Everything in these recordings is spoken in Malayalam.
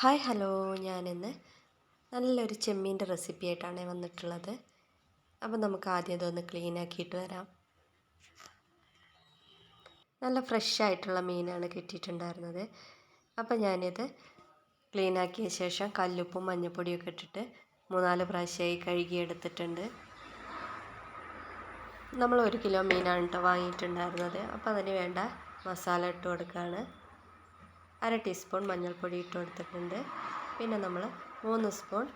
Hi hello. ഞാനിന്ന് നല്ലൊരു ചെമ്മീന്റെ റെസിപ്പി ആയിട്ടാണ് വന്നിട്ടുള്ളത്. അപ്പം നമുക്ക് ആദ്യം ഇതൊന്ന് ക്ലീൻ ആക്കിയിട്ട് വരാം. നല്ല ഫ്രഷ് ആയിട്ടുള്ള മീനാണ് കിട്ടിയിട്ടുണ്ടായിരുന്നത്. അപ്പം ഞാനിത് ക്ലീൻ ആക്കിയ ശേഷം കല്ലുപ്പും മഞ്ഞൾപ്പൊടിയൊക്കെ ഇട്ടിട്ട് മൂന്നാൽ പ്രാവശ്യമായി കഴുകിയെടുത്തിട്ടുണ്ട്. നമ്മൾ ഒരു കിലോ മീനാണ് കേട്ടോ വാങ്ങിയിട്ടുണ്ടായിരുന്നത്. അപ്പോൾ അതിന് വേണ്ട മസാല ഇട്ട് കൊടുക്കുകയാണ്. അര ടീസ്പൂൺ മഞ്ഞൾപ്പൊടി ഇട്ട് കൊടുത്തിട്ടുണ്ട്. പിന്നെ നമ്മൾ മൂന്ന് സ്പൂൺ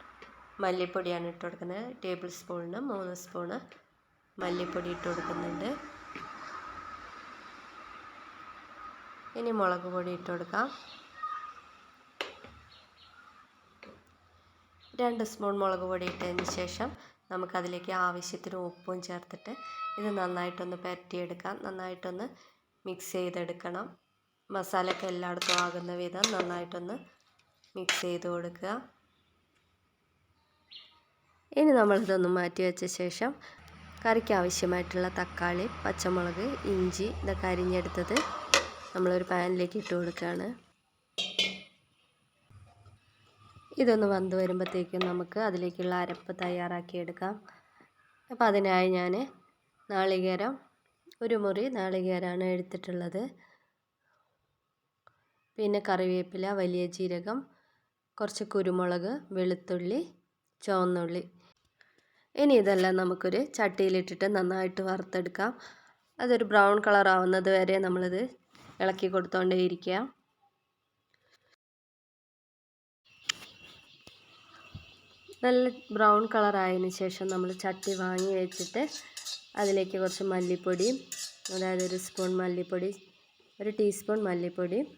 മല്ലിപ്പൊടിയാണ് ഇട്ട് കൊടുക്കുന്നത്. ടേബിൾ സ്പൂണിന് മൂന്ന് സ്പൂണ് മല്ലിപ്പൊടി ഇട്ട് കൊടുക്കുന്നുണ്ട്. ഇനി മുളക് പൊടി ഇട്ട് കൊടുക്കാം. രണ്ട് സ്പൂൺ മുളക് പൊടി ഇട്ടതിന് ശേഷം നമുക്കതിലേക്ക് ആവശ്യത്തിന് ഉപ്പും ചേർത്തിട്ട് ഇത് നന്നായിട്ടൊന്ന് പരട്ടിയെടുക്കാം നന്നായിട്ടൊന്ന് മിക്സ് ചെയ്തെടുക്കണം. മസാലയൊക്കെ എല്ലായിടത്തും ആകുന്ന വിധം നന്നായിട്ടൊന്ന് മിക്സ് ചെയ്ത് കൊടുക്കുക. ഇനി നമ്മളിതൊന്ന് മാറ്റി വെച്ച ശേഷം കറിക്ക് ആവശ്യമായിട്ടുള്ള തക്കാളി പച്ചമുളക് ഇഞ്ചി ഇതൊക്കെ അരിഞ്ഞെടുത്തത് നമ്മളൊരു പാനിലേക്ക് ഇട്ട് കൊടുക്കുകയാണ്. ഇതൊന്ന് വന്ന് വരുമ്പോഴത്തേക്കും നമുക്ക് അതിലേക്കുള്ള അരപ്പ് തയ്യാറാക്കിയെടുക്കാം അപ്പോൾ അതിനായി ഞാൻ നാളികേരം ഒരു മുറി നാളികേരമാണ് എടുത്തിട്ടുള്ളത്. പിന്നെ കറിവേപ്പില വലിയ ജീരകം കുറച്ച് കുരുമുളക് വെളുത്തുള്ളി ചുവന്നുള്ളി. ഇനി ഇതെല്ലാം നമുക്കൊരു ചട്ടിയിലിട്ടിട്ട് നന്നായിട്ട് വറുത്തെടുക്കാം. അതൊരു ബ്രൗൺ കളർ ആവുന്നത് വരെ നമ്മളിത് ഇളക്കി കൊടുത്തോണ്ടേ ഇരിക്കുക നല്ല ബ്രൗൺ കളർ ആയതിനു ശേഷം നമ്മൾ ചട്ടി വാങ്ങി വെച്ചിട്ട് അതിലേക്ക് കുറച്ച് മല്ലിപ്പൊടിയും അതായത് ഒരു സ്പൂൺ മല്ലിപ്പൊടി ഒരു ടീസ്പൂൺ മല്ലിപ്പൊടിയും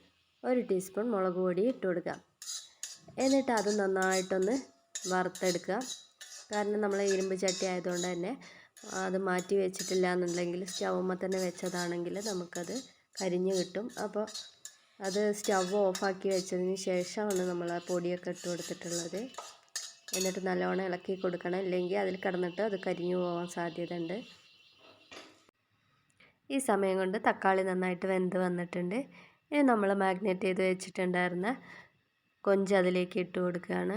ഒരു ടീസ്പൂൺ മുളക് പൊടി ഇട്ട് കൊടുക്കുക. എന്നിട്ട് അത് നന്നായിട്ടൊന്ന് വറുത്തെടുക്കുക. കാരണം നമ്മൾ ഇരുമ്പ് ചട്ടി ആയതുകൊണ്ട് തന്നെ അത് മാറ്റി വെച്ചിട്ടില്ല എന്നുണ്ടെങ്കിൽ സ്റ്റൗമ്മ തന്നെ വെച്ചതാണെങ്കിൽ നമുക്കത് കരിഞ്ഞ് കിട്ടും. അപ്പോൾ അത് സ്റ്റവ് ഓഫാക്കി വെച്ചതിന് ശേഷമാണ് നമ്മൾ ആ പൊടിയൊക്കെ ഇട്ട് കൊടുത്തിട്ടുള്ളത്. എന്നിട്ട് നല്ലവണ്ണം ഇളക്കി കൊടുക്കണം. ഇല്ലെങ്കിൽ അതിൽ കിടന്നിട്ട് അത് കരിഞ്ഞു പോകാൻ സാധ്യതയുണ്ട്. ഈ സമയം കൊണ്ട് തക്കാളി നന്നായിട്ട് വെന്ത് വന്നിട്ടുണ്ട്. ഇനി നമ്മൾ മാഗ്നേറ്റ് ചെയ്ത് വെച്ചിട്ടുണ്ടായിരുന്ന കൊഞ്ച് അതിലേക്ക് ഇട്ട് കൊടുക്കുകയാണ്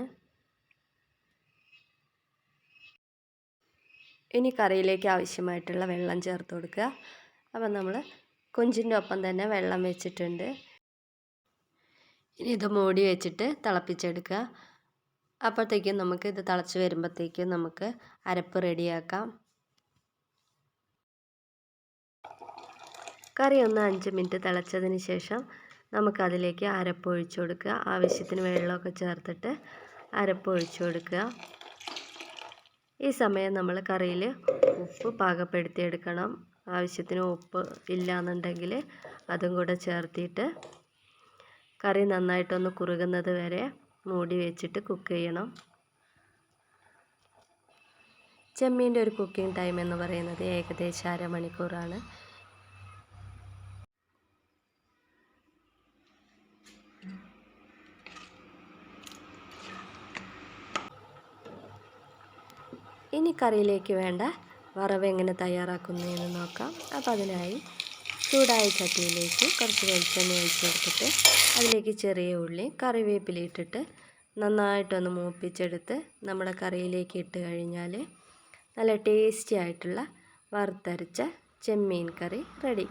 ഇനി കറിയിലേക്ക് ആവശ്യമായിട്ടുള്ള വെള്ളം ചേർത്ത് കൊടുക്കുക. അപ്പം നമ്മൾ കൊഞ്ചിന്റെ ഒപ്പം തന്നെ വെള്ളം വെച്ചിട്ടുണ്ട്. ഇനി ഇത് മൂടി വെച്ചിട്ട് തിളപ്പിച്ചെടുക്കുക. അപ്പോഴത്തേക്കും നമുക്ക് ഇത് തിളച്ച് വരുമ്പോഴത്തേക്കും നമുക്ക് അരപ്പ് റെഡിയാക്കാം കറി ഒന്ന് അഞ്ച് മിനിറ്റ് തിളച്ചതിന് ശേഷം നമുക്കതിലേക്ക് അരപ്പ് ഒഴിച്ചു കൊടുക്കുക. ആവശ്യത്തിന് വെള്ളമൊക്കെ ചേർത്തിട്ട് അരപ്പ് ഒഴിച്ചു കൊടുക്കുക. ഈ സമയം നമ്മൾ കറിയിൽ ഉപ്പ് പാകപ്പെടുത്തിയെടുക്കണം. ആവശ്യത്തിന് ഉപ്പ് ഇല്ലയെന്നുണ്ടെങ്കിൽ അതും കൂടെ ചേർത്തിട്ട് കറി നന്നായിട്ടൊന്ന് കുറുകുന്നത് വരെ മൂടി വെച്ചിട്ട് കുക്ക് ചെയ്യണം. ചെമ്മീന്റെ ഒരു കുക്കിംഗ് ടൈം എന്ന് പറയുന്നത് ഏകദേശം അരമണിക്കൂറാണ്. ഇനി കറിയിലേക്ക് വേണ്ട വറവ് എങ്ങനെ തയ്യാറാക്കുന്നതെന്ന് നോക്കാം. അപ്പോൾ അതിനായി ചൂടായ ചട്ടിയിലേക്ക് കുറച്ച് വെളിച്ചെണ്ണ ഒഴിച്ചെടുത്തിട്ട് അതിലേക്ക് ചെറിയ ഉള്ളി കറിവേപ്പില ഇട്ടിട്ട് നന്നായിട്ടൊന്ന് മൂപ്പിച്ചെടുത്ത് നമ്മുടെ കറിയിലേക്ക് ഇട്ട് കഴിഞ്ഞാൽ നല്ല ടേസ്റ്റി ആയിട്ടുള്ള വറുത്തരച്ച ചെമ്മീൻ കറി റെഡി.